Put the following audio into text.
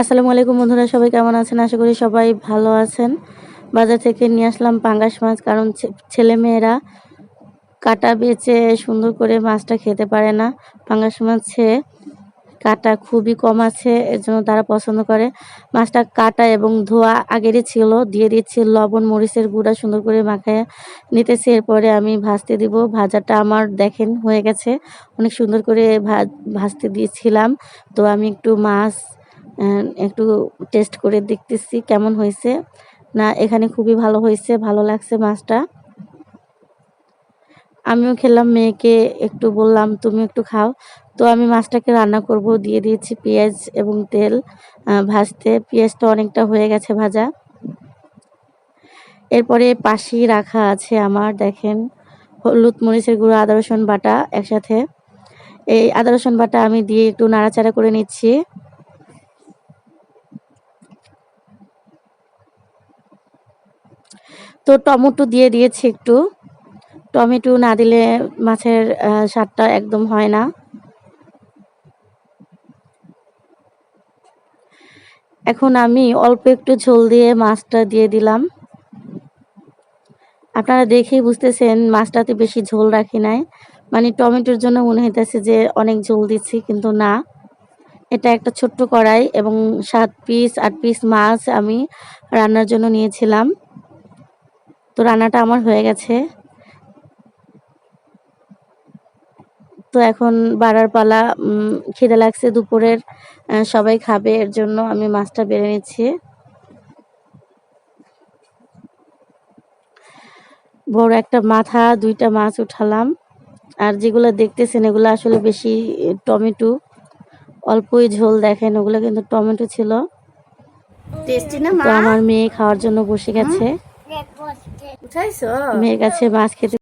আসসালামু আলাইকুম বন্ধুরা, সবাই কেমন আছেন? আশা করি সবাই ভালো আছেন। বাজার থেকে নিয়ে আসলাম পাঙ্গাস মাছ, কারণ ছে- ছেলেমেয়েরা কাটা বেচে সুন্দর করে মাছটা খেতে পারে না। পাঙ্গাস মাছে কাটা খুবই কম আছে, এর জন্য তারা পছন্দ করে। মাছটা কাটা এবং ধোয়া আগেরই ছিল, দিয়ে দিচ্ছি লবণ, মরিচের গুঁড়া সুন্দর করে মাখায় নিতেছি। এরপরে আমি ভাজতে দিব। ভাজাটা আমার দেখেন হয়ে গেছে। অনেক সুন্দর করে ভাজতে দিয়েছিলাম। তো আমি একটু মাছ একটু টেস্ট করে দেখতেছি কেমন হয়েছে। না, এখানে খুবই ভালো হয়েছে, ভালো লাগছে মাছটা। আমিও খেলাম, মেয়েকে একটু বললাম, তুমি একটু খাও। তো আমি মাছটাকে রান্না করব, দিয়ে দিয়েছি পেঁয়াজ এবং তেল ভাজতে। পেঁয়াজটা অনেকটা হয়ে গেছে ভাজা। এরপরে পাশেই রাখা আছে আমার, দেখেন, হলুদ মরিচের গুঁড়ো, আদা রসুন বাটা একসাথে। এই আদা রসুন বাটা আমি দিয়ে একটু নাড়াচাড়া করে নিচ্ছি। তো টমেটো দিয়ে দিয়েছি একটু। টমেটো না দিলে মাছের স্বাদটা একদম হয় না। এখন আমি অল্প একটু ঝোল দিয়ে মাছটা দিয়ে দিলাম। আপনারা দেখেই বুঝতেছেন মাছটাতে বেশি ঝোল রাখি নাই। মানে টমেটোর জন্য মনে হইতেছে যে অনেক ঝোল দিচ্ছি, কিন্তু না। এটা একটা ছোট্ট কড়াই এবং সাত পিস, আট পিস মাছ আমি রান্নার জন্য নিয়েছিলাম। তো রান্নাটা আমার হয়ে গেছে। তো এখন বাড়ার পালা খিদে লাগছে দুপুরের সবাই খাবে এর জন্য আমি মাছটা বেড়ে নিচ্ছি। বড় একটা মাথা দুইটা মাছ উঠালাম। আর যেগুলো দেখতেছেন এগুলো আসলে বেশি টমেটো। অল্পই ঝোল দেখেন ওগুলো কিন্তু টমেটো ছিল। টেস্টি না তো আমার মেয়ে খাওয়ার জন্য বসে গেছে। মেয়ের কাছে মাছ খেতে